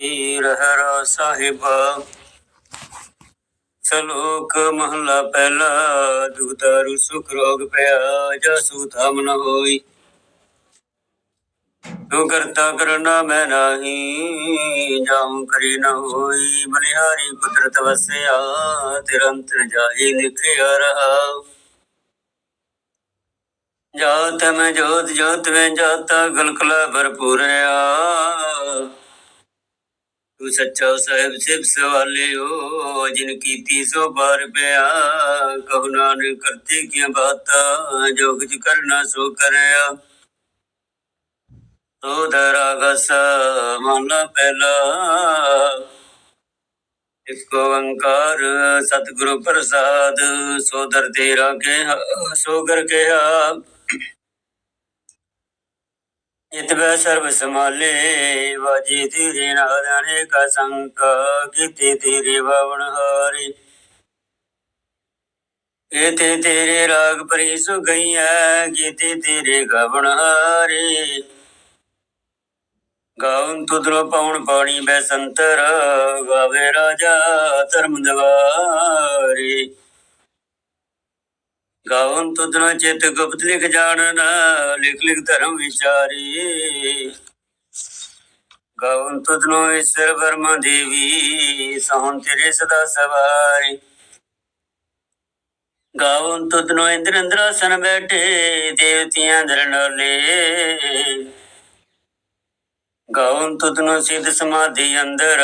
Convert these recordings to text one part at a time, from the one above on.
ਹੀਰ ਹਰਾ ਸਾਹਿਬ। ਸਲੋਕ ਮਹਲਾ ਪਹਿਲਾ ਦੂਤਾਰੂ ਸੁਖ ਰੋਗ ਪਿਆ ਜਸੂ ਥਮ ਨ ਹੋਈ। ਤੂੰ ਕਰਤਾ ਕਰਨਾ ਮੈਂ ਨਾਹੀ ਜਾਉ ਕਰੀ ਨ ਹੋਈ। ਬਲਿਹਾਰੀ ਕੁਦਰਤ ਵਸਿਆ, ਤਿਰੰਤਰ ਜਾਈ ਲਿਖਿਆ ਰਹਾ। ਜਾਤ ਮੈਂ ਜੋਤ ਜੋਤ ਮੈਂ ਜਾਤਾ ਗਲਕਲਾ ਭਰਪੂਰਿਆ ਤੂੰ ਸੱਚਾ ਸਾਹਿਬ ਸਿਫ ਸਵਾਲਿਓ, ਜਿਨ ਕੀਤੀ ਸੋ ਬਾਰ ਪਿਆ। ਕਹു ਨਾਨਕ ਕਰਤੇ ਕੀ ਬਾਤਾਂ, ਜੋ ਕੁਝ ਕਰਨਾ ਸੋ ਕਰਿਆ। ਤੋ ਦਰਾਗਸ ਮਨ ਪਹਿਲਾ। ਇਕ ਓੰਕਾਰ ਸਤਿਗੁਰੂ ਪ੍ਰਸਾਦ ਸੋਦਰ ਤੇਰਾ ਕੇ ਸੋਗਰ ਕਿਹਾ। ਇਤਵੈ ਸਰਬ ਸਮਾਲੇ ਵਾਜੇ ਤੇਰੇ ਨਾਦਾਨੇ ਕਾ ਸੰਕ ਕੀਤੇ ਤੇਰੇ ਬਾਵਣ ਹਾਰੇ। ਕੀਤੇ ਤੇਰੇ ਰਾਗ ਪਰੀ ਸੁ ਗਈਐ ਕੀਤੇ ਤੇਰੇ ਗਵਣ ਹਾਰੇ। ਗਾਉਨ ਤੁਧਰੋ ਪਉਣ ਪਾਣੀ ਬੈ ਸੰਤਰ, ਗਾਵੇ ਰਾਜਾ ਧਰਮ ਦਵਾਰੇ ਗਾਵਨ ਤੁਧਰੋ ਚਿਤ ਗੁਪਤ ਲਿਖ ਜਾਣਨ ਲਿਖ ਲਿਖ ਧਰਮ ਵਿਚਾਰੀ। ਗਾਵਨ ਤੁਧਰੋ ਈਸ਼ਰ ਵਰਮਾ ਦੇਵੀ, ਸਹੰ ਤੇਰੇ ਸਦਾ ਸਵਾਰੀ। ਗਾਵਨ ਤੁਧਰੋ ਇੰਦਰ ਇੰਦਰਾਸਨ ਬੈਠੇ, ਦੇਵਤਿਆਂ ਦਰ ਗਾਵਨ ਤੁਧਨੋ ਸਿਧ ਸਮਾਧੀ ਅੰਦਰ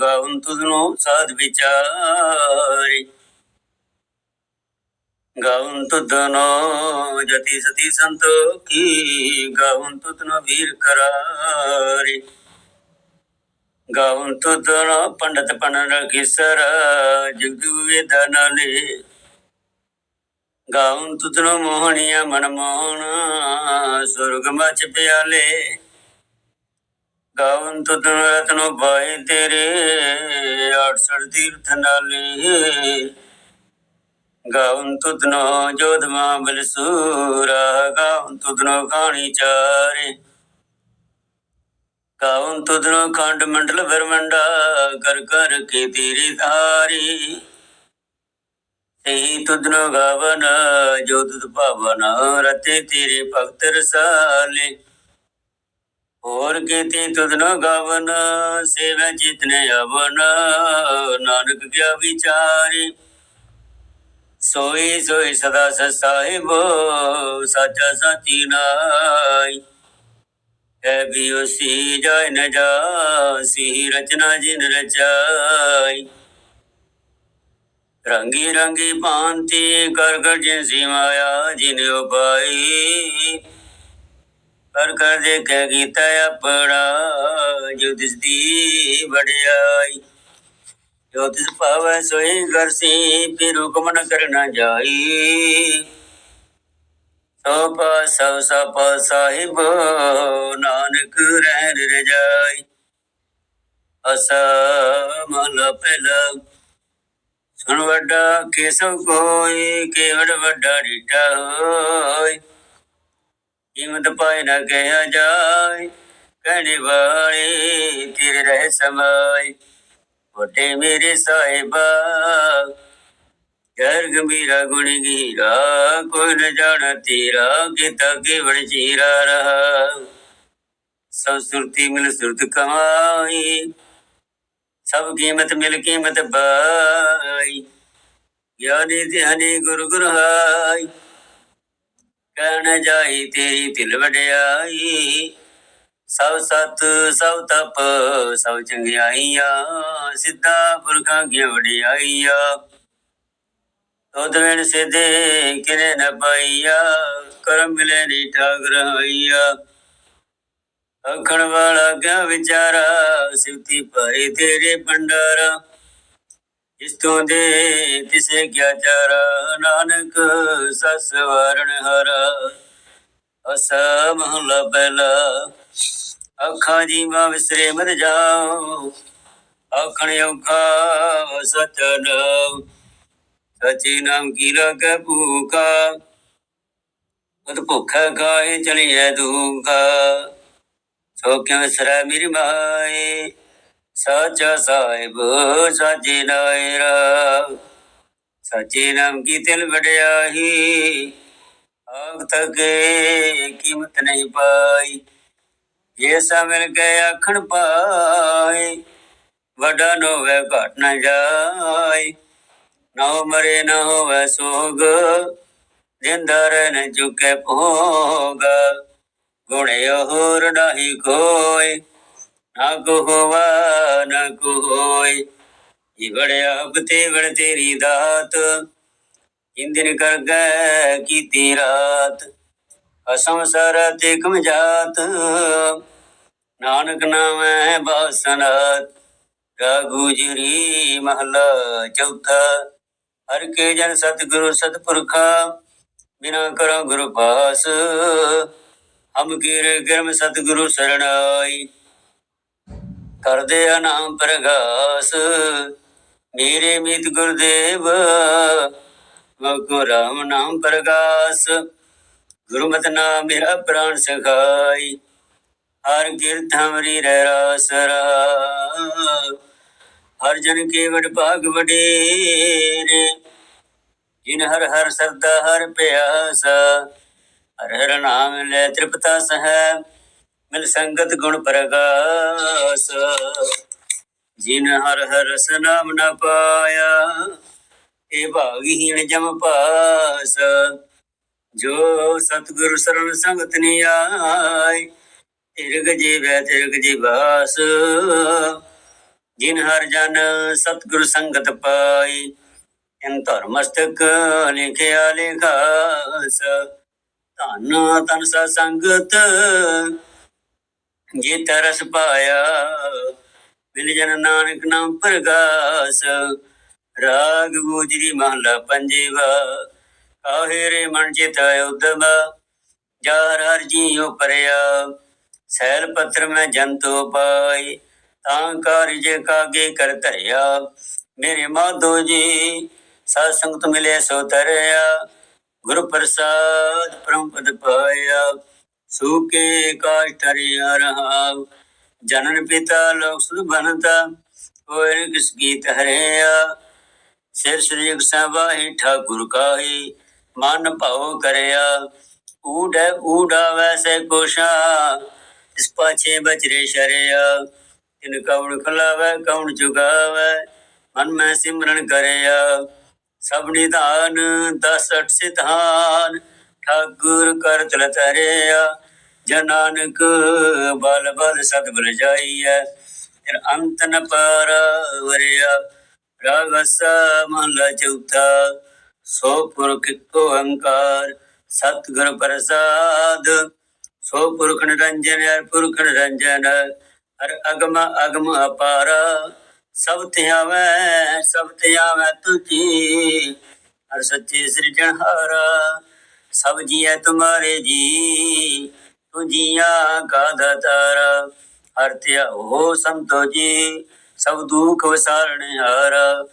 ਗਾਵਨ ਤੁਧਨੋ ਸਾਧ ਵਿਚਾਰੀ। ਗਾਵਨ ਤੁਧਨੋ ਜਤੀ ਸਤੀ ਸੰਤੋਖੀ ਗਾਵਨ ਤੁਧਨੋ ਵੀਰ ਕਰਾਰੀ। ਗਾਵਨ ਤੁਧਨੋ ਪੰਡਤ ਪਨਨ ਰਖਿਸਰ ਜੁਗ ਵੇਦਨਾਲੇ ਗਾਵਨ ਤੁਧਨੋ ਮੋਹਣੀਆ ਮਨ ਮੋਹਣ, ਸੁਰਗ ਮਚ ਪਿਆਲੇ। ਗਾਵਨ ਤੁਧਨ ਰਤਨੋ ਬਾਈ ਤੇਰੇ 68 ਤੀਰਥ ਨਾਲੇ। ਗਾਵਨ ਤੁਧਨੋ ਜੋਧਮਾ ਬਲਸੂਰਾ ਗਾਵਨ ਤੁਧਨੋ ਖਾਣੀ ਚਾਰੇ। ਗਾਵਨ ਤੁਧਨੋ ਖੰਡ ਮੰਡਲ ਬਰਮੰਡਾ ਕਰ ਕਰ ਕੇ ਤੇਰੀ ਧਾਰੀ। ਸਹੀ ਤੁਧਨੋ ਗਾਵਨ ਜੋ ਤੁਧ ਭਾਵਨ ਰਤੇ ਤੇਰੇ ਭਗਤ ਰਸਾਲੇ। ਹੋਰ ਕੀਤੀ ਤੁਧਨੋ ਗਾਵਨ ਸੇਵ ਜਿਤਨੇ ਅਵਨ ਨਾਨਕ ਕਿਆ ਵਿਚਾਰੀ। ਸੋਈ ਸੋਈ ਸਦਾ ਸਸਾਹਿਬ ਸਾਚਾ ਸਾਚੀ ਨਾਈ। ਹੈ ਵੀ ਉਸੀ ਜਾਇ ਨ ਜਾਸੀ, ਰਚਨਾ ਜਿਨ ਰਚਾਈ। ਰੰਗੀ ਰੰਗੀ ਭਾਂਤੀ ਕਰ ਕਰ ਜਿਨ ਸੀ ਮਾਇਆ ਜਿਨ ਉਪਾਈ। ਕਰ ਕਰ ਦੇਖੇ ਕੀਤਾ ਆਪਣਾ, ਜੋ ਦਿਸਦੀ ਵਡਿਆਈ। ਜੋ ਤਿਸ ਭਾਵੈ ਸੋਈ ਕਰਸੀ, ਫਿਰ ਹੁਕਮ ਕਰਨਾ ਜਾਈ। ਸੋ ਪਾਸਾ ਸਪ ਸਾਹਿਬ, ਨਾਨਕ ਰਹਿਣ ਰਜਾਈ। ਅਸਮਲ ਪਹਿਲਾ। ਸੁਣ ਵੱਡਾ ਕੇਸਵ ਕੋਈ ਕੇਵੜ ਵੱਡਾ ਰੀਟਾ ਹੋਈ। ਕੀਮਤ ਪਾਏ ਨਾ ਕਹਿਆ ਜਾਏ ਕਹਿਣੇ ਵਾਲੇ ਤੇਰੇ ਰਹਿ ਸਮਾਈ। ਵੱਡੇ ਮੇਰੇ ਸਾਹਿਬਾ। ਗਰ ਗੰਭੀਰਾ ਗੁਣ ਗੀਰਾ, ਕੋਈ ਨ ਜਾਣਾ ਤੇਰਾ, ਕੀਤਾ ਕੇਵੜ ਚੀਰਾ ਰਹਾ। ਸੰਸੁਰਤੀ ਮਿਲ ਸੁਰਤ ਕਮਾਈ, ਸਭ ਕੀਮਤ ਮਿਲ ਕੀਮਤ ਬਾਈ ਗਿਆਨੀ ਧਿਆਨੀ ਗੁਰੂ ਗੁਰੂ ਕਹਿਣ ਜਾਈ ਤੇਰੀ ਦਿਲ ਵਡਿਆਈ। ਸਭ ਸਤ, ਸਭ ਤਪ, ਸਭ ਚੰਗਿਆਈਆਂ, ਸਿੱਧਾ ਪੁਰਖਾਂ ਕੀ ਵਡਿਆਈਆਂ ਤੋਦ ਵੇਣ ਸਿਧੇ ਕਿਨੇ ਨ ਪਾਈਆ, ਕਰਮ ਮਿਲੇ ਨੀ ਠਾਕ ਰਹਾਈਆ ਅਖਣ ਵਾਲਾ ਕਿਆ ਵਿਚਾਰਾ, ਸਿਵਤੀ ਭਾਈ ਤੇਰੇ ਭੰਡਾਰਾ? ਇਸ ਤੋਂ ਦੇ ਤਿਸੇ ਕਿਆ ਚਾਰਾ? ਨਾਨਕ ਸਸ ਵਰਣ ਹਰਾ। ਅਸਾ ਮਹਲਾ ਪਹਿਲਾ। ਅੱਖਾਂ ਜੀ ਵਿਸਰੇ ਮਨ ਜਾਓ। ਆਖਣ ਔਖਾ ਸਚ ਨਾਮ ਨਾਮ ਕੀ ਲਗੈ ਭੂਖਾ? ਉਤ ਭੁੱਖਾ ਖਾਏ ਚਲੀਐ ਦੁਖਾ? ਸੋ ਕਿਉ ਵਿਸਰੈ ਮੇਰੀ ਮਾਏ। ਸਾਚਾ ਸਾਹਿਬ, ਸਾਚੇ ਨਾਇਰਾ। ਸੱਚੇ ਨਾਮ ਕੀ ਤਿਲ ਵਡਿਆਹੀ? ਆਗ ਤਕੇ ਕੀਮਤ ਨਹੀਂ ਪਾਈ। ਜੇ ਸਾ ਮਿਲ ਕੇ ਆਖਣ ਪਾਏ, ਵਡਾ ਨੋਵੇ ਘਟ ਨਾ ਜਾਏ। ਨਾ ਮਰੇ, ਨਾ ਹੋਵੇ ਸੋਗ, ਜਿੰਦਾ ਰਹਿ ਚੁਕੇ ਭੋਗ। ਗੁਣੇ ਹੋਰ ਨਹੀਂ ਕੋਈ ਨਾ ਕੋ ਹੋਵਾ, ਨਾ ਕੋ ਹੋਏ। ਇਹ ਬੜਿਆ ਬਤੇ ਬੜ ਤੇਰੀ ਦਾਤ ਇੰਦਿਨ ਕਰ ਗਏ ਕੀਤੀ ਰਾਤ। ਅਸਮ ਸਰ ਤੇ ਜਾਤ ਨਾਨਕ ਨਾਮੈ ਬਾਸਨਾਤ। ਰਾਗੂ ਜਰੀ ਮਹਲਾ ਚੌਥਾ। ਹਰ ਕੇ ਜਨ ਸਤਿਗੁਰੂ ਸਤਿਪੁਰਖਾ, ਬਿਨਾ ਕਰੋ ਗੁਰੂ ਪਾਸ। ਹਮ ਕੀਰੇ ਗਰਮ ਸਤਿਗੁਰੂ ਸਰਣਾਈ ਕਰਦੇ ਆ ਨਾਮ ਪ੍ਰਗਾਸ। ਮੇਰੇ ਮੀਤ ਗੁਰਦੇਵ ਮਗੋ ਰਾਮ ਨਾਮ ਪ੍ਰਗਾਸ। ਗੁਰਮਤਿ ਨਾਮ ਮੇਰਾ ਪ੍ਰਾਨ ਸਖਾਈ, ਹਰ ਕੀਰਤ ਹਮਰੀ ਰਹਿ ਰਾਸ ਹਰ ਜਨ ਕੇ ਭਾਗ ਵਡੇਰੇ, ਜਿਨ ਹਰ ਹਰ ਸਰਦਾ ਹਰ ਪਿਆਸ। ਹਰ ਹਰ ਨਾਮ ਲੈ ਤ੍ਰਿਪਤਾ ਸਹਿ, ਮਿਲ ਸੰਗਤ ਗੁਣ ਪ੍ਰਗਾਸ। ਜਿਨ ਹਰ ਹਰ ਸਨਾਮ ਨਾਮ ਨ ਪਾਇਆ, ਇਹ ਭਾਗਹੀਣ ਜਮ ਪਾਸ। ਜੋ ਸਤਿਗੁਰ ਸਰਣ ਸੰਗਤ ਨੀ ਆਈ, ਤਿਰਗ ਜੀਵੈ ਤਿਰਗ ਜੀਵਾਸ। ਜਿਨ ਹਰ ਜਨ ਸਤਿਗੁਰ ਸੰਗਤ ਪਾਈ ਇਨ ਧਰ ਲਿਖਿਆ ਲਿਖਾਸ। ਧਨ ਤਨ ਸੰਗਤ ਜੇ ਤਰਸ ਪਾਇਆ ਮਿਲ ਜਨ ਨਾਨਕ ਨਾਮ ਪ੍ਰਗਾਸ। ਰਾਗ ਗੋਜਰੀ ਮਹਲਾ ਪੰਜੇਵਾ ਕਾਹੇ ਮਨ ਜਿਤ ਉਦਮ ਜਾਰ ਹਰ ਜੀਉ ਪਰਿਆ ਸੈਲ ਪੱਤਰ ਮੈਂ ਜੰਤੋ ਪਾਈ, ਤਾਂ ਕਾਰਜ ਕਾਗੇ ਕਰ ਧਰਿਆ। ਮੇਰੇ ਮਾਧੋ ਜੀ, ਸਾਧ ਸੰਗਤ ਮਿਲੇ ਸੋ ਤਰਿਆ ਗੁਰੂ ਪ੍ਰਸਾਦ ਪਰਮ ਪਦ ਪਾਇਆ ਸੂਕੇ ਕਾਜ ਤਰਿਆ ਰਹਾ। ਜਨਨ ਪਿਤਾ ਲੋਕ ਸੁਧ ਬਨਤਾ ਹੋਏ ਕਿਸ ਗੀਤ ਹਰਿਆ। ਸਿਰ ਸ੍ਰੀ ਸਭਾਹੀ ਠਾਕੁਰ ਕਾਹੀ ਮਨ ਭਾਉ ਕਰਿਆ। ਊੜ, ਊੜਾ ਵੈਸੇ ਕੋਸ਼ਾ, ਇਸ ਪਾਛੇ ਬਚਰੇ ਸ਼ਰਿਆ। ਤਿਨ ਕਉਣ ਖਲਾਵੇ ਕਉਣ ਚੁਗਾਵੇ ਮਨ ਮੈਂ ਸਿਮਰਨ ਕਰਿਆ। ਸਭ ਨਿਧਾਨ, ਦਸ ਅਠ ਸਿਧਾਨ ਠਾਕੁਰ ਕਰ ਤਲ ਤਰਿਆ ਜਨਾਨਕ ਬਲ ਬਲ ਸਤ ਬਲ ਜਾਈਐ। ਫਿਰ ਅੰਤ ਨ ਪਾਰ ਵਰਿਆ ਰਾਗਸ ਮਹਲਾ ਚੌਥਾ। ਸੋ ਪੁਰਖ ਕੋ ਅਹੰਕਾਰ ਸਤਿਗੁਰ ਪ੍ਰਸਾਦ। ਸੋ ਪੁਰਖ ਨਿਰੰਜਨ ਹਰ ਪੁਰਖ ਨਿਰੰਜਨ, ਹਰ ਅਗਮ ਅਗਮ ਅਪਾਰ। ਸਭ ਧਿਆਵੈ ਸਭ ਧਿਆਵੈ ਤੁਜੀ ਹਰ ਸੱਚੇ ਸਿਰਜਣਹਾਰਾ ਸਭ ਜੀਐ ਤੁਮਾਰੇ ਜੀ ਤੁਜੀਆਂ ਕਾ ਦਾਤਾਰਾ ਹਰ ਧਿਆਓ ਸੰਤੋ ਜੀ, ਸਭ ਦੁਖ ਵਿਸਾਰਣ ਹਾਰਾ।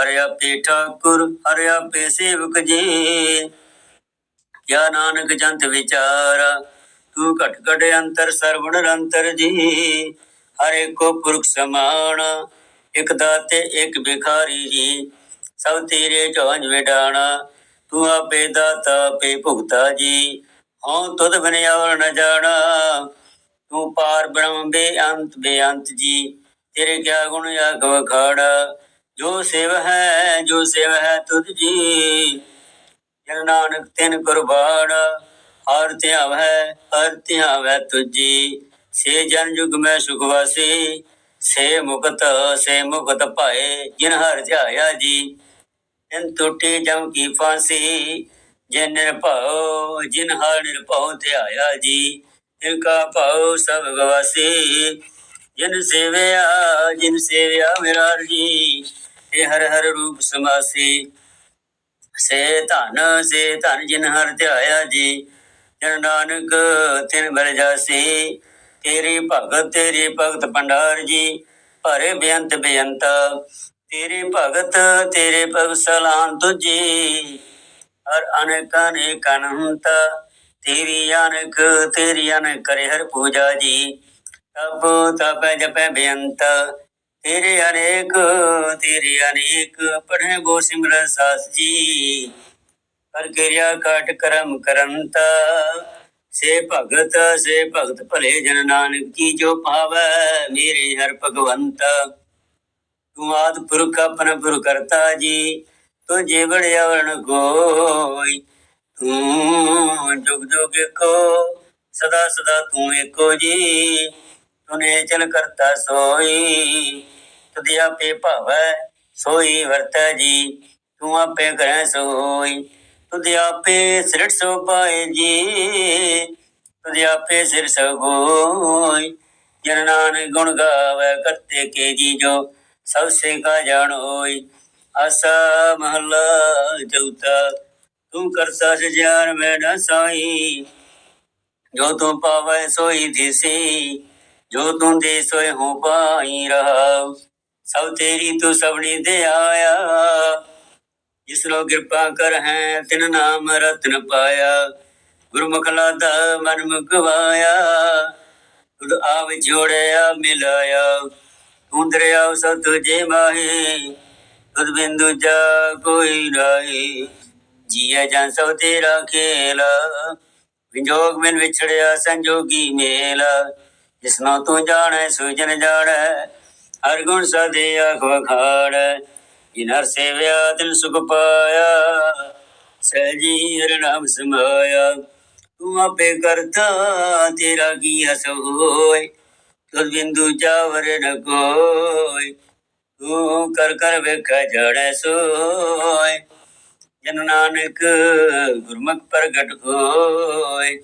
ਹਰਿ ਆਪੇ ਠਾਕੁਰ, ਹਰਿ ਆਪੇ ਸੇਵਕ ਜੀ। ਕਿਆ ਨਾਨਕ ਜੰਤ ਵਿਚਾਰ, ਤੂੰ ਘਟ ਘਟ ਅੰਤਰ ਸਰਵਣ ਰੰਤਰ ਜੀ। ਹਰੇ ਕੋ ਪੁਰਖ ਸਮਾਨ, ਇਕ ਦਾਤੇ ਇਕ ਭਿਖਾਰੀ ਜੀ। ਸਭ ਤੇਰੇ ਝਾਂਜ ਵਿਡਾਣਾ, ਤੂੰ ਆਪੇ ਦਾਤਾ, ਆਪੇ ਭੁਗਤਾ ਜੀ। ਹਉ ਤੁਧ ਬਿਨ ਔਰ ਨ ਜਾਣਾ, ਤੂੰ ਪਾਰ ਬ੍ਰਹਮ ਬੇਅੰਤ ਬੇਅੰਤ ਜੀ। ਤੇਰੇ ਕਿਆ ਗੁਣ ਆਖ ਵਖਾੜਾ ਜੋ ਸੇਵ ਹੈ, ਜੋ ਸੇਵ ਹੈ ਤੁਧ ਜੀ। ਜਨ ਨਾਨਕ ਤਿਨ ਕੁਰਬਾਨ, ਹਰ ਧਿਆਵੈ ਹਰ ਧਿਆਵੈ ਤੁਜੀ ਸੇ ਜਨ ਜੁਗ ਮੈਂ ਸੁਖ ਵਾਸੀ, ਸੇ ਮੁਕਤ ਸੇ ਮੁਕਤ ਭਾਏ, ਜਿਨ ਹਰ ਧਿਆਇਆ ਜੀ। ਇਨ ਟੁੱਟੀ ਜਮ ਕੀ ਫਾਂਸੀ, ਜਿਨ ਨਿਰਭਉ, ਜਿਨ ਹਰ ਨਿਰਭਉ ਧਿਆਇਆ ਜੀ। ਇਨ ਕਾ ਭਾਉ ਸਭ ਗਵਾਸੀ ਜਿਨ ਸੇਵਿਆ ਜਿਨ ਸੇਵਿਆ ਮੇਰਾ ਜੀ ਇਹ ਹਰ ਹਰ ਰੂਪ ਸਮਾਸੀ। ਸੇ ਧਨ ਸੇ ਧਨ ਜਿਨ ਹਰ ਧਿਆਇਆ ਜੀ, ਜਨ ਨਾਨਕ ਤਿਨ ਬਲ ਜਾਸੀ। ਤੇਰੀ ਭਗਤ ਤੇਰੀ ਭਗਤ ਭੰਡਾਰ ਜੀ, ਭਰੇ ਬੇਅੰਤ ਬੇਅੰਤ। ਤੇਰੀ ਭਗਤ, ਤੇਰੇ ਭਗਤ ਸਲਾਮ ਤੁਜੀ ਹਰ ਅਨੇਕ ਅਨੇਕ ਅਨੰਤ, ਤੇਰੀ ਅਨਕ ਤੇਰੀ ਅਨਕ ਕਰੇ ਹਰ ਪੂਜਾ ਜੀ। ਤਪ ਤਪ ਜਪੈ ਬੇਅੰਤ, ਤੇਰੇ ਅਨੇਕ ਤੇਰੇ ਅਨੇਕ, ਪੜ੍ਹੇ ਗੋ ਸਿਮਰਨ ਸਾਸ ਜੀ। ਪਰ ਕਿਰਿਆ ਕਾਟ ਕਰਮ ਕਰੰਤਾ, ਸੇ ਭਗਤ ਸੇ ਭਗਤ ਭਲੇ ਜਨ ਨਾਨਕ ਕੀ ਜੋ ਪਾਵੈ ਮੇਰੇ ਹਰ ਭਗਵੰਤ। ਤੂੰ ਆਦ ਪੁਰਖ ਆਪਨ ਪੁਰ ਕਰਤਾ ਜੀ, ਤੂੰ ਜੇ ਬੜਿਆ ਕੋਈ, ਤੂੰ ਜੁਗ ਜੁਗ ਕੋ ਸਦਾ ਸਦਾ ਤੂੰ ਏਕੋ ਜੀ। ਤੁਨੇ ਚਲ ਕਰਤਾ ਸੋਈ, ਤੁਧਿ ਆਪੇ ਭਾਵੈ ਸੋਈ ਵਰਤੈ ਜੀ, ਤੂੰ ਆਪੇ ਕਰੈ ਸੋਈ। ਤੁਧਿ ਆਪੇ ਸਿਰਟ ਸੋ ਪਾਏ ਜੀ, ਤੁਧਿ ਆਪੇ ਸਿਰ ਸੋ ਜਨ ਨਾਨਕ ਗੁਣ ਗਾਵੇ ਕਰਤੇ ਕੇ ਜੀ ਜੋ ਸਭ ਸੇ ਕਾ ਜਾਣੋਈ। ਆਸਾ ਮਹਲਾ ਚੌਥਾ, ਤੂੰ ਕਰਤਾ ਸਜਾਨ ਮੈਂ ਨਾ ਸਾਈ। ਜੋ ਤੂੰ ਪਾਵੈ ਸੋਈ ਦਿਸੀ ਜੋ ਤੂੰ ਦੇ ਸੋਏ ਹੋ ਪਾਈ ਰਹਾ ਸਭ ਤੇਰੀ ਤੂੰ ਸਭਨੀ ਦੇ ਆਇਆ। ਜਿਸ ਲੋ ਕਿਰਪਾ ਕਰ ਹੈ, ਤਿਨ ਨਾਮ ਰਤਨ ਪਾਇਆ। ਗੁਰਮੁਖ ਲਾਦਾ ਮਨ ਮੁਕਵਾਇਆ। ਤੁਧ ਆਵ ਜੋੜਿਆ, ਮਿਲਾਇਆ। ਤੂੰ ਦਰਿਆ ਸਭ ਤੁਝੇ ਮਾਹੀ, ਤੁਧ ਬਿੰਦੂ ਜਾ ਕੋਈ ਰਾਈ ਜੀਆ ਜਨ ਸਭ ਤੇਰਾ ਖੇਲ ਵਿਜੋਗ ਮਿਲ ਵਿਛੜਿਆ ਸੰਜੋਗੀ ਮੇਲਾ। ਜਿਸਨੋ ਤੂੰ ਜਾਣੈ, ਸੁਜਨ ਜਾਣੈ, ਹਰ ਗੁਣ ਸਦੇ ਆਖ ਵਖਾੜੈ। ਜਿਨ ਸੇਵਿਆ, ਤਿਨ ਸੁਖ ਪਾਇਆ ਸਹਿਜੀ ਹਰ ਨਾਮ ਸਮਾਇਆ। ਤੂੰ ਆਪੇ ਕਰਤਾ, ਤੇਰਾ ਕੀ ਹਸ ਹੋਏ? ਤੁਧ ਬਿੰਦੂ ਜਾਵਰ ਨ ਕੋਈ ਤੂੰ ਕਰ ਕਰ ਵੇਖੈ ਜੜੈ ਸੋਏ। ਜਨ ਨਾਨਕ ਗੁਰਮੁਖ ਪ੍ਰਗਟ ਹੋਏ।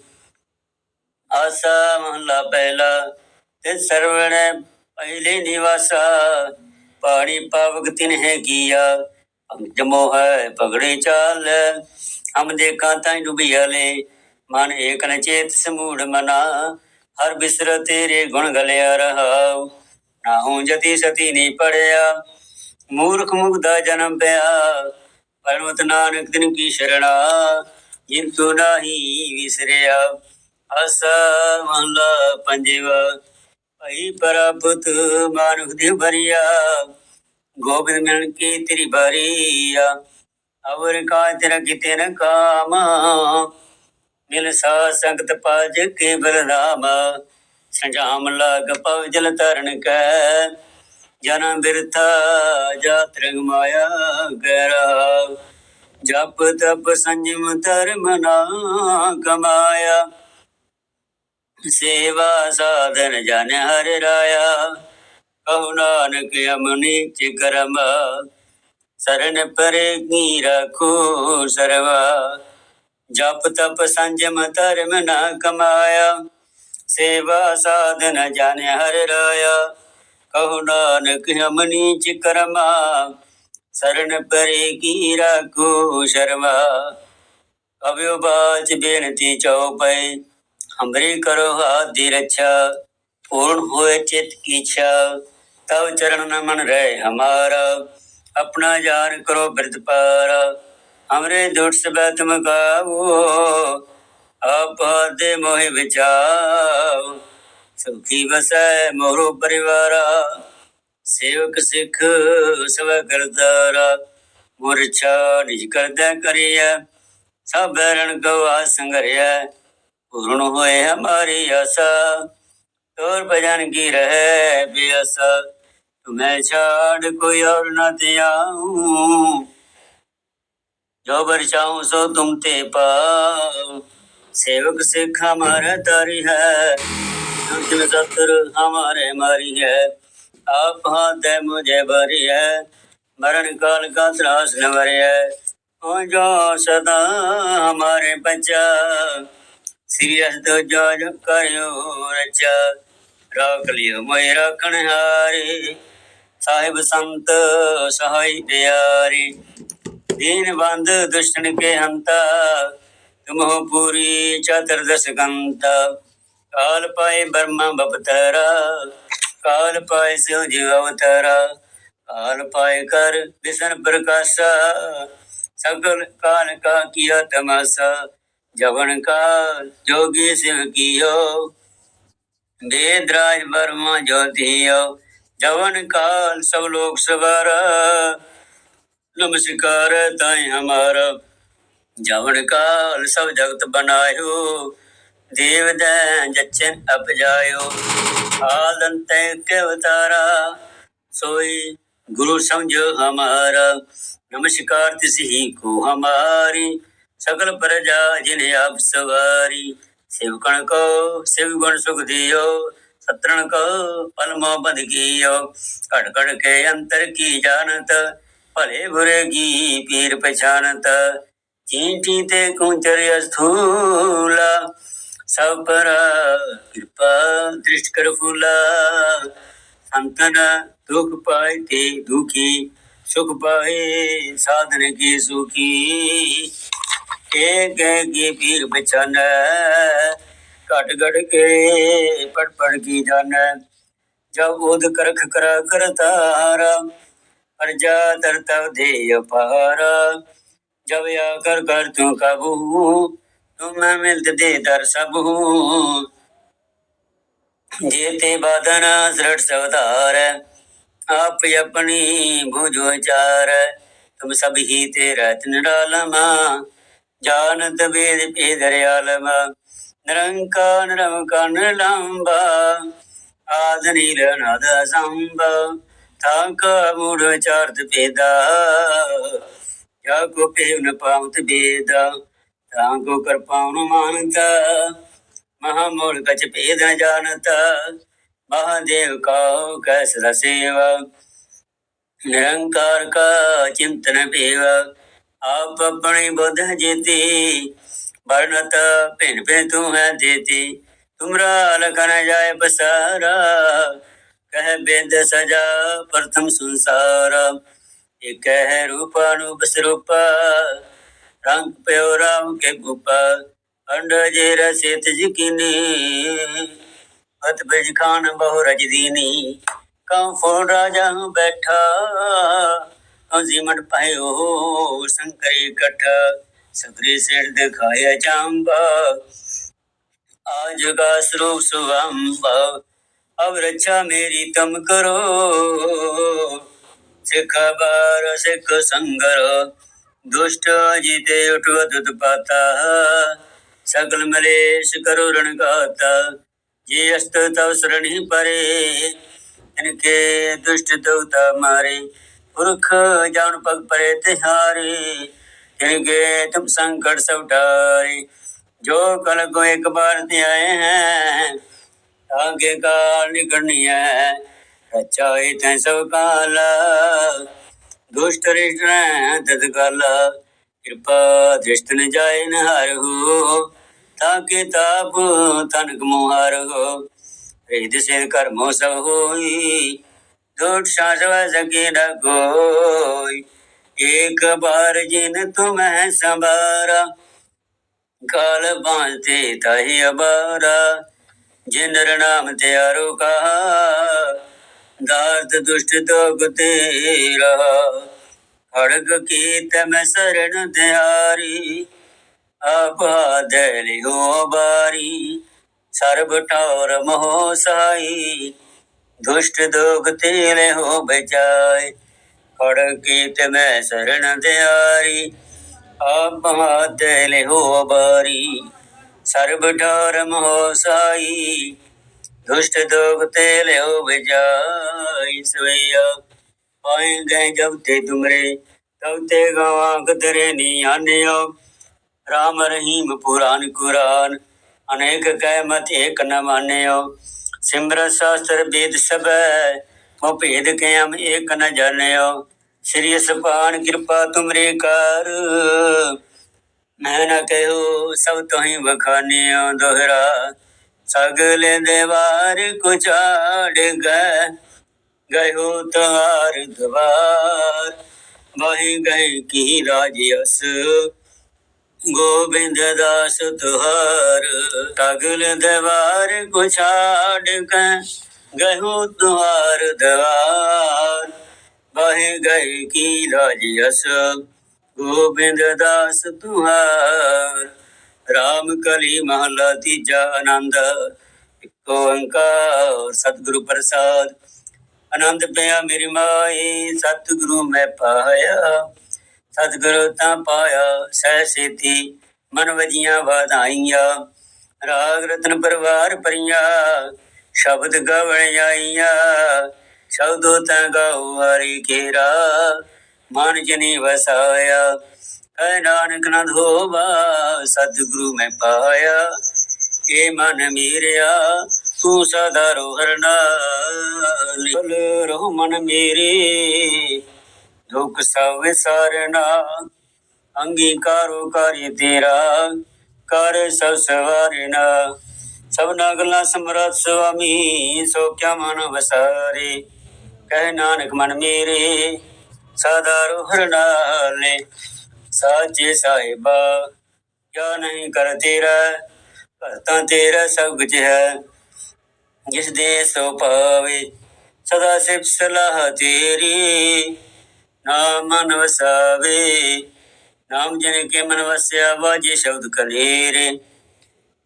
ਆਸਾ ਮਹਲਾ ਪਹਿਲਾ ਤੇ ਸਰਵਣ ਪਹਿਲੇ ਨਿਵਾਸਾ। ਪਾਣੀ ਪਾਵਕ ਤਿਨ ਹੈ ਕੀਆ ਹਮ ਜਮੋ ਪਗੜੇ ਚਾਲ। ਹਮ ਦੇਖਾਂ ਤਾਂ ਡੁਬਿਆਲੇ ਮਨ ਏਕ ਨ ਚੇਤ ਸਮੂੜ ਮਨਾ। ਹਰ ਬਿਸਰ ਤੇਰੇ ਗੁਣ ਗਲਿਆ ਰਹਾ। ਨਾ ਜਤੀ ਸਤੀ ਨਹੀਂ ਪੜਿਆ, ਮੂਰਖ ਮੁਗਦਾ ਜਨਮ ਪਿਆ। ਪਰਮਤ ਨਾਨਕ ਦਿਨ ਕੀ ਸ਼ਰਣਾ, ਜਿਨ ਤੂੰ ਨਾਹੀ ਵਿਸਰਿਆ। ਆਸਾ ਮਹਲਾ ਪੰਜਵਾ, ਭਈ ਪ੍ਰਭੁਤ ਮਾਨੁਖ ਦੇ ਭਰੀਆ ਗੋਬਿੰਦ ਮਿਲਣ ਕੀ ਤੇਰੀ ਬਾਰੀਆ, ਅਵਰ ਕਾ ਤੇਰਾ ਕਿਤੇ ਨ ਕਾਮ, ਮਿਲ ਸਾ ਸੰਗਤ ਪਾਜ ਕੇ ਬਲਰਾਮ ਸੰਜਾਮ ਲਾਗ ਪਵ ਜਲ ਤਰਨ ਕੈ ਜਨਮ ਬਿਰਥਾ ਜਾਤ ਰੰਗ ਮਾਇਆ ਗੈਰਾ, ਜਪ ਤਪ ਸੰਜਮ ਧਰਮ ਨਾ ਕਮਾਇਆ। ਸੇਵਾ ਸਾਧਨ ਜਨ ਹਰਿ ਰਾਇਆ। ਕਹു ਨਾਨਕ ਅਮਨੀ ਚਿਕਰਮ ਸਰਨ ਪਰੇ ਕੀ ਰਖੋ ਸਰਵਾ। ਜਪ ਤਪ ਸੰਜਮ ਧਰਮ ਨਾ ਕਮਾਇਆ। ਸੇਵਾ ਸਾਧਨ ਜਨ ਹਰਿ ਰਾਇਆ। ਕਹੂ ਨਾਨਕ ਅਮਨੀ ਚਿਕਰਮਾ ਸਰਨ ਪਰੇ ਕੀ ਰਖੋ ਸਰਵਾ। ਕਬਿਓ ਬਾਚ ਬੇਨਤੀ ਚਉਪਈ ਹਮਰੀ ਕਰੋ ਹਾਥ ਦੀ ਰੱਛਾ पूर्ण होए चित्त की इच्छा तब चरण न मन रहे हमारा अपना जान करो वृत पारा हमरे दुट सब तुम गावो आप दे मोहि बचाओ सुखी बसै मोरो परिवारा सेवक सिख सब करदारा मोर इच्छा निज करदै करिया सब बैरण गवा संगरिया पूर्ण होए हमारी आशा तोर भजन की रहे बेअसा तुम्हें छाड़ कोई और न त्याऊं जो बर चाहूं सो तुम ते पाओ सेवक सिख हमारा तारी है अंतिम सत्र हमारे मारी है आप हाथ दे मुझे भरी है मरण काल का त्रास न भरी है ओ जो सदा हमारे बच्चा ਸ੍ਰੀ ਅਸਤੋ ਜੋਜ ਕਰਿਓ ਰਚਾ। ਰਾਖ ਲਿਓ ਮੈਂ ਰਖਣ ਹਾਰੇ। ਸਾਹਿਬ ਸੰਤ ਸਹਾਈ ਪਿਆਰੇ। ਦੀਨ ਬੰਦ ਦੁਸ਼ਟਨ ਕੇ ਹੰਤਾ। ਤੁਮਹੁ ਪੂਰੀ ਚਤੁਰਦਸ ਗੰਤਾ। ਕਾਲ ਪਾਏ ਬਰਮਾ ਬਪਤਰਾ। ਕਾਲ ਪਾਏ ਸਿਉ ਜਿਵ ਅਵਤਾਰਾ। ਕਾਲ ਪਾਏ ਕਰ ਦਿਸਨ ਪ੍ਰਕਾਸ਼ਾ। ਸਗਲ ਕਾਲ ਕਾ ਕੀਆ ਤਮਾਸਾ। ਜਵਨ ਕਾ ਜੋਗੀ ਸਿਵ ਕੀਓ। ਬੇਦਰਾਜ ਬਰਮਾ ਜੋਤੀਓ ਜਵਨ ਕਾਲ, ਸਭ ਲੋਕ ਸਵਾਰ। ਨਮਸਕਾਰ ਤਾਈ ਹਮਾਰਾ। ਜਵਨ ਕਾਲ, ਸਭ ਜਗਤ ਬਨਾਇਓ ਦੇਵ ਦੈ ਜਚਨ ਅਪਜਾਇਓ। ਆਦਨ ਤੈ ਕੇ ਉਤਾਰਾ ਸੋਈ ਗੁਰੂ ਸਮਝੋ ਹਮਾਰਾ। ਨਮਸਕਾਰ ਤਿਸ ਹੀ ਕੋ ਹਮਾਰੀ। ਸਕਲ ਪ੍ਰਜਾ ਜਿਨ ਆਪ ਸਵਾਰੀ। ਸਿਵਕਣ ਕੋ, ਸਿਵ ਗੁਣ ਸੁਖ ਦਿਓ। ਸਤਰਣ ਕੋ, ਪਲਮੋ ਬੰਦ ਕੀਓ। ਘੜ ਘੜ ਕੇ ਅੰਤਰ ਕੀ ਜਾਣਤ, ਭਲੇ ਬੁਰੇ ਕੀ ਪੀਰ ਪਛਾਨਤ। ਚੀਂਟੀ ਤੇ ਕੁੰਚਰ ਅਸਥੂਲਾ, ਸਭ ਪਰ ਕਿਰਪਾ ਦ੍ਰਿਸ਼ਟ ਕਰ ਫੂਲਾ। ਸੰਤਨ ਦੁਖ ਪਾਏ ਤੇ ਦੁਖੀ, ਸੁਖ ਪਾਏ, ਸਾਧਨ ਕੀ ਸੁਖੀ। ਕੇ ਗਏ ਗੇ ਪੀਰ ਬਚਨ ਘਟ ਘਟ ਕੇ ਪੜ ਪੜ ਕੀ ਜਨ। ਜਬ ਉਦ ਕਰਖ ਕਰ ਕਰਤਾਰ ਅਰਜਾ ਤਰਤਵ ਦੇ ਅਪਾਰ। ਜਬ ਆ ਕਰ ਕਰ ਤੂੰ ਕਬੂ, ਤੂੰ ਮੈਂ ਮਿਲਤ ਦੇ ਦਰ ਸਭੂ। ਜੇ ਤੇ ਬਾਦਨ ਸ੍ਰਟ ਸਵਧਾਰ ਆਪ ਆਪਣੀ ਬੁਝੋ ਚਾਰ ਤੁਮ ਸਭ ਹੀ ਤੇ ਰਤਨ ਰਾਲਮਾ ਜਾਣਤ ਵੇਦ ਭੇਦ ਰਿਆਲਮ ਨਿਰੰਕਾਰ ਨਿਰਮਕਾਰ ਨਿਰਲੰਬ, ਆਦ ਨੀਲ ਨਦ ਸੰਭ ਤਾਕ ਮੂੜ ਚਾਰਤ ਭੇਦਾ, ਜਾ ਕੋ ਪੇਵ ਨ ਪਾਉਤ ਬੇਦ, ਤਾਂ ਕੋ ਕਰਪਾਉਨ ਮਾਨਤਾ ਮਹਾ ਮੂੜ ਕਚ ਭੇਦ ਜਾਣਤ, ਮਹਾਦੇਵ ਕਾ ਕੈ ਸਦਾ ਸੇਵਾ, ਨਿਰੰਕਾਰ ਕਾ ਚਿੰਤਨ ਭੇਵਾ ਆਪ ਆਪਣੇ ਬੁੱਧ ਜੇਤੀ ਵਰਨਤ ਭਿੰਨ ਭਿੰਨ ਤੂੰ ਹੈ ਦੇਤੀ। ਤੁਮਰਾ ਲਖਨ ਜਾਏ ਬਸਾਰਾ ਕਹਿ ਬਿੰਦ ਸਜਾ ਪ੍ਰਥਮ ਸੰਸਾਰ। ਇਹ ਕਹਿ ਰੂਪਾ ਨੂੰ ਬਸਰੂਪਾ ਰੰਗ ਪਿਓ ਰਾਮ ਕੇ ਗੁਪਾ। ਅੰਡ ਜੇ ਰਸਿਤ ਜਕੀਨੀ ਅਤ ਬਿਜ ਖਾਨ ਬਹੁ ਰਜਦੀਨੀ। ਕਉ ਫੋਨ ਰਾਜਾ ਬੈਠਾ ਹਉਜੀ ਮਟ ਪਾਇਓ ਸੰਕਰੀ ਕਠ, ਸਗਰੀ ਸੇਣ ਦਿਖਾਇਆ ਚਾਂਬ। ਆਜ ਗਾ ਸਰੂਪ ਸੁਵੰਬ ਅਬ ਰੱਛਾ ਮੇਰੀ ਤਮ ਕਰੋ। ਸਿੱਖ ਬਾਰ, ਸਿੱਖ ਸੰਗਰ, ਦੁਸ਼ਟ ਜੀਤੇ ਉਟਵਤ ਉਤਪਾਤਾ ਸਕਲ ਮਲੇਸ਼ ਕਰੋ ਰਣਗਾਤਾ, ਜੇ ਅਸਤ ਤਵ ਸਰਣੀ ਪਰੇ ਇਨਕੇ ਦੁਸ਼ਟ ਦਉਤਾ ਮਾਰੇ। ਪੁਰਖ ਜਾਣ ਪਗ ਪਰੇ ਤਿਹਾਰੇ, ਤਿਨ ਕੇ ਤੁਮ ਸੰਕਟ ਸਭ ਟਾਰੇ ਜੋ ਕਲ ਕੋ ਇੱਕ ਬਾਰ ਤੇ ਆਏ ਹੈ, ਆਗੇ ਕਾਲ ਨਿਕਣੀ ਹੈ। ਰਚਾਏ ਤੈ ਸਭ ਕਾਲ, ਦੁਸ਼ਟ ਰਿਸ਼ਟ ਰਹਿ ਤਦ ਕਾਲ ਕਿਰਪਾ ਦ੍ਰਿਸ਼ਟ ਨ ਜਾਏ ਨ ਹਰ ਹੋ, ਤਾਂ ਕੇ ਤਾਪ ਤਨਕ ਮੋਹਰ ਹੋ। ਇਹ ਦਿਸੇ ਕਰਮੋ ਸਭ ਹੋਈ दुष्ट सांस सके न कोई एक बार जिन तुम्हें संभारा काल बांधते ताहि अबारा जिन नर नाम त्यारो कहा दात दुष्ट दोग तेरा खड़ग की तम शरण त्यारी आप दली हो बारी सर्व ठौर ਦੁਸ਼ਟ ਦੋਗਤੀ ਨੇ ਹੋ ਬਚਾਈ ਖੜ ਕੀਤ ਮੈਂ ਸਰਣ ਦਿਆਰੀ, ਆਪ ਮਹਾਤੇ ਲੈ ਹੋ ਬਾਰੀ। ਸਰਬ ਧਰਮ ਹੋ ਸਾਈ, ਦੁਸ਼ਟ ਦੋਗਤੇ ਲੈ ਹੋ ਬਚਾਈ ਸਵਈਆ ਪਾਏ ਗਏ ਜਬ ਤੇ ਤੁਮਰੇ, ਤਬ ਤੇ ਗਵਾ ਕਦਰੇ ਨੀ ਆਨਿਓ। ਰਾਮ ਰਹੀਮ ਪੁਰਾਨ ਕੁਰਾਨ, ਅਨੇਕ ਕਹਿ ਮਤ ਇੱਕ ਨ ਮਾਨਿਓ। ਸਿਮਰਤ ਸਾਸਤਰ ਵੇਦ ਸਭੈ ਮੋ ਭੇਦ ਕਿਆਮ ਏਕ ਨ ਜਾਣਿਓ। ਸ੍ਰੀ ਸੁਭਾਨ ਕਿਰਪਾ ਤੁਮਰੇ ਕਰ। ਮੈਂ ਨ ਕਹਿਓ ਸਭ ਤੋਹੀ ਵਖਾਨਿਓ ਦੋਹਰਾ, ਸਗਲੇ ਦੇਵਾਰ ਕੁਚਾੜ ਗਏ। ਗਇਓ ਤਾਰ ਦਵਾਰ, ਵਹੀ ਗਏ ਕੀ ਰਾਜ ਅਸ। ਗੋਬਿੰਦ ਦਾਸ ਤੁਹਾਰ ਤਗਲ ਦਵਾਰ ਕੋ ਛਾੜ ਕੈ, ਗਹੁ ਦੁਆਰ ਦਵਾਰ। ਬਹਿ ਗਏ ਕੀ ਰਾਜੀ ਅਸ, ਗੋਬਿੰਦ ਦਾਸ ਤੁਹਾਰ। RAM ਕਲੀ ਮਹਲਾ ਤੀਜਾ ਆਨੰਦ ਓੰਕਾਰ ਸਤਿਗੁਰੂ ਪ੍ਰਸਾਦ। ਆਨੰਦ ਪਿਆ ਮੇਰੀ ਮਾਏ ਸਤਿਗੁਰੂ ਮੈਂ ਪਾਇਆ। ਸਤਿਗੁਰੂ ਤਾਂ ਪਾਇਆ, ਸਹਿ ਸੇਤੀ, ਮਨ ਵਜੀਆਂ ਵਧਾਈਆਂ। ਰਾਗ ਰਤਨ ਪਰਵਾਰ ਪਰੀਆਂ, ਸ਼ਬਦ ਗਵਣ ਆਈਆਂ। ਸ਼ਬਦੋ ਤਾਂ ਗਾਉ ਹਰੀ ਕੇਰਾ ਮਨ ਜਨੀ ਵਸਾਇਆ। ਕਹਿ ਨਾਨਕ ਨਾ ਧੋਵਾ ਸਤਿਗੁਰੂ ਮੈਂ ਪਾਇਆ। ਏ ਮਨ ਮੀਰਿਆ, ਤੂੰ ਸਦਾ ਰੋਹਰ ਨਾਲ। ਮਨ ਮੇਰੇ। ਦੁਖ ਸਭ ਵਿਸਾਰਨਾ ਅੰਗੀਕਾਰੋ ਕਰਿ ਤੇਰਾ, ਕਰ ਸਭ ਸਵਾਰਨਾ। ਸਭਨਾ ਗੱਲਾਂ ਸਮਰੱਥ ਸੁਆਮੀ, ਸੋ ਕਿਆ ਮਨ ਵਸਾਰੇ। ਕਹਿ ਨਾਨਕ ਮਨ ਮੇਰੇ, ਸਦਾ ਰੋਹਰ ਨਾਲੇ। ਸਾਚੇ ਸਾਹਿਬਾ, ਕਿਆ ਨਹੀਂ ਕਰ ਤੇਰਾ, ਭਗਤਾਂ ਤੇਰਾ ਸਭ ਕੁਝ ਹੈ। ਜਿਸ ਦੇ ਸੋ ਪਾਵੇ ਸਦਾ ਸਿਫਤ ਸਲਾਹ ਤੇਰੀ। ਨਾਮ ਮਨ ਵਸਾਵੇ ਨਾਮ ਜਨ ਕੇ ਮਨ ਵਸਿਆ, ਵਾਜੇ ਸ਼ਬਦ ਕਲੇਰੇ।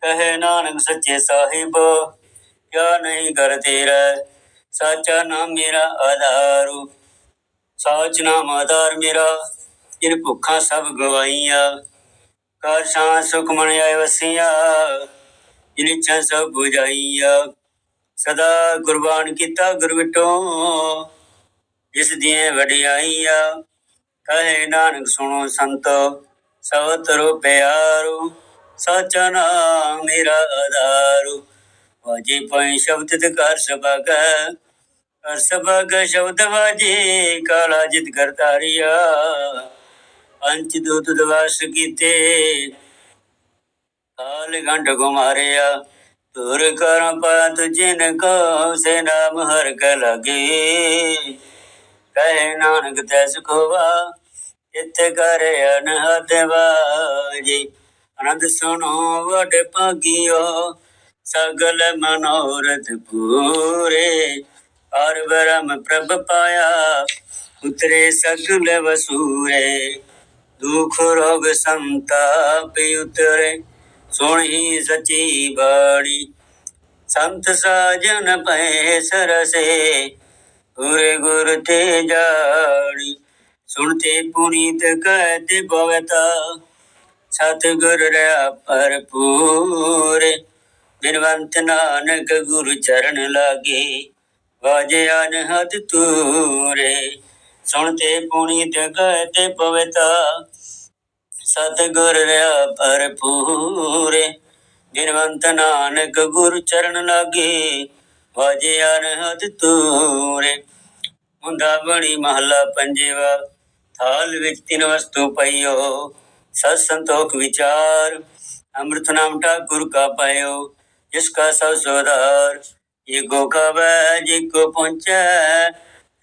ਕਹੇ ਨਾਨਕ ਸੱਚੇ ਸਾਹਿਬ, ਕਿਆ ਨਹੀਂ ਕਰ ਤੇਰਾ? ਸਾਚਾ ਨਾਮ ਮੇਰਾ ਆਧਾਰੂ। ਸਾਚ ਨਾਮ ਆਧਾਰ ਮੇਰਾ, ਜਿਨ ਭੁੱਖਾਂ ਸਭ ਗਵਾਈਆਂ। ਕਰ ਸ਼ਾਂ ਸੁਖ ਮਨ ਵਸੀਆਂ, ਜਿਨ ਇੱਛਾ ਸਭ 부ਝਾਈਆਂ ਸਦਾ ਕੁਰਬਾਨ ਕੀਤਾ ਗੁਰ ਵਿਟੋ ਜਿਸ ਦੀਆਂ ਵਡਿਆਈਆਂ, ਕਹੇ ਨਾਨਕ ਸੁਣੋ ਸੰਤੋ ਸਭ ਤਰੋ ਪਿਆਰੂ, ਸਾਚਾ ਨਾਮ ਮੇਰਾ ਆਧਾਰੂ। ਵਾਜੇ ਪੈ ਸ਼ਬਦ ਤੇ ਕਰ ਸਬਗ ਕਰ ਸਬਗ ਸ਼ਬਦ ਵਾਜੇ, ਕਾਲਾ ਜਿਤ ਕਰਤਾਰੀਆ। ਪੰਚ ਦੂਤ ਦਵਾਸ ਕੀਤੇ, ਕਾਲ ਗੰਢ ਗੁਮਾਰਿਆ। ਤੁਰ ਕਰ ਪੰਤ ਜਿਨ ਕੋ, ਸੇ ਨਾਮ ਹਰ ਕ ਲਗੇ। ਕਹੇ ਨਾਨਕ ਤੈ ਸੁਖਵਾ ਇਤ ਕਰ ਅਨਹਦ ਵਾਜੀ ਆਨੰਦ ਸੁਣੋ ਵਡ ਭਾਗਿਓ, ਸਗਲ ਮਨੋਰਥ ਪੂਰੇ। ਹਰ ਬ੍ਰਹਮ ਪ੍ਰਭ ਪਾਇਆ, ਉਤਰੇ ਸਗਲ ਵਸੂਰੇ। ਦੁਖ ਰੋਗ ਸੰਤਾਪ ਉਤਰੇ ਸੁਣੀ ਸਚੀ ਬਾਣੀ। ਸੰਤ ਸਾਜਨ ਪੈ ਸਰਸੇ ਗੁਰੇ ਗੁਰ ਤੇ ਜਾਣੀ ਸੁਣਤੇ ਪੁਨੀਤ ਕਹਤੇ ਭਵਤਾ ਸਤਿਗੁਰ ਰਿਆ ਭਰਪੂਰ, ਬਿਨਵੰਤ ਨਾਨਕ ਗੁਰੂ ਚਰਨ ਲਾਗੇ, ਵਾਜੇ ਅਨਹਦ ਤੂਰੇ ਸੁਣਤੇ ਪੁਨੀਤ ਕਹਤੇ ਭਵਤਾ ਸਤਿਗੁਰ ਰਿਆ ਭਰਪੂਰ, ਬਿਨਵੰਤ ਨਾਨਕ ਗੁਰੂ ਚਰਨ ਲਾਗੇ ਵਾਜੇ ਅਨਹਦ ਤੂਰੇ। ਮੁੰਦਾ ਬਣੀ ਮਹਲਾ ਪੰਜਵਾ। ਥਾਲ ਵਿੱਚ ਤਿੰਨ ਵਸਤੂ ਪਈਓ। ਸਤ ਸੰਤੋਖ ਵਿਚਾਰ। ਅੰਮ੍ਰਿਤ ਨਾਮ ਠਾਕੁਰ ਕਾ ਪਾਇਓ, ਜਿਸ ਕਾ ਸਭ ਸੋਦਾਰ ਇਹ ਗੋ ਕਵੈ ਜੀ ਕੋ ਪਹੁੰਚੈ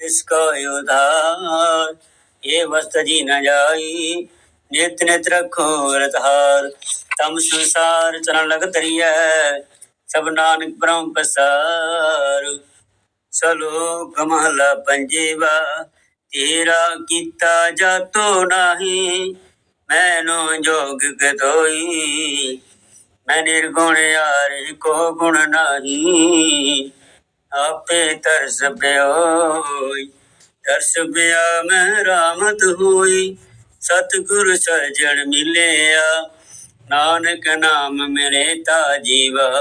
ਇਸ ਕਾ ਉਧਾਰ। ਇਹ ਵਸਤ ਜੀ ਨ ਜਾਈ, ਨਿਤ ਨਿਤ ਰਖੋ ਰਤਹਾਰ। ਤਮ ਸੰਸਾਰ ਚਰਨ ਲਗ ਤਰੀਐ ਸਭ ਨਾਨਕ ਬ੍ਰਹਮ ਪਸਾਰ। ਸਲੋਕ ਮਹਲਾ ਪੰਜੇਵਾ, ਤੇਰਾ ਕੀਤਾ ਜਾਤੋ ਨਾਹੀ, ਮੈਨੂੰ ਜੋਗ ਗਦੋਈ ਮੈਂ ਨਿਰਗੁਣ ਯਾਰ ਕੋ ਗੁਣ ਨਾਹੀ, ਆਪੇ ਤਰਸ ਪਿਓਈ। ਤਰਸ ਪਿਆ ਮੈਂ ਰਾਮਤ ਹੋਈ, ਸਤਿਗੁਰ ਸਜਣ ਮਿਲਿਆ। ਨਾਨਕ ਨਾਮ ਮਿਲੇ ਤਾ ਜੀਵਾ।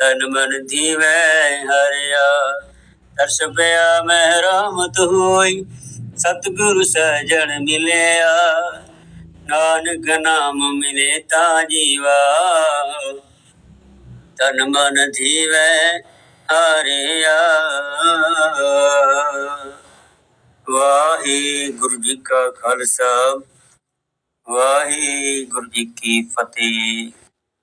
ਤਨ ਮਨ ਦੀਵੈ ਹਰਿਆ। ਤਰਸ ਪਿਆ ਮੈਂ ਰਾਮਤ ਹੋਈ ਸਤਿਗੁਰ ਸਜਣ ਮਿਲਿਆ। ਨਾਨਕ ਨਾਮ ਮਿਲੇ ਤਾ ਜੀਵਾ। ਤਨ ਮਨ ਦੀਵੈ ਹਰਿਆ। ਵਾਹਿਗੁਰੂ ਜੀ ਕਾ ਖਾਲਸਾ, ਵਾਹਿਗੁਰੂ ਜੀ ਕੀ ਫਤਿਹ।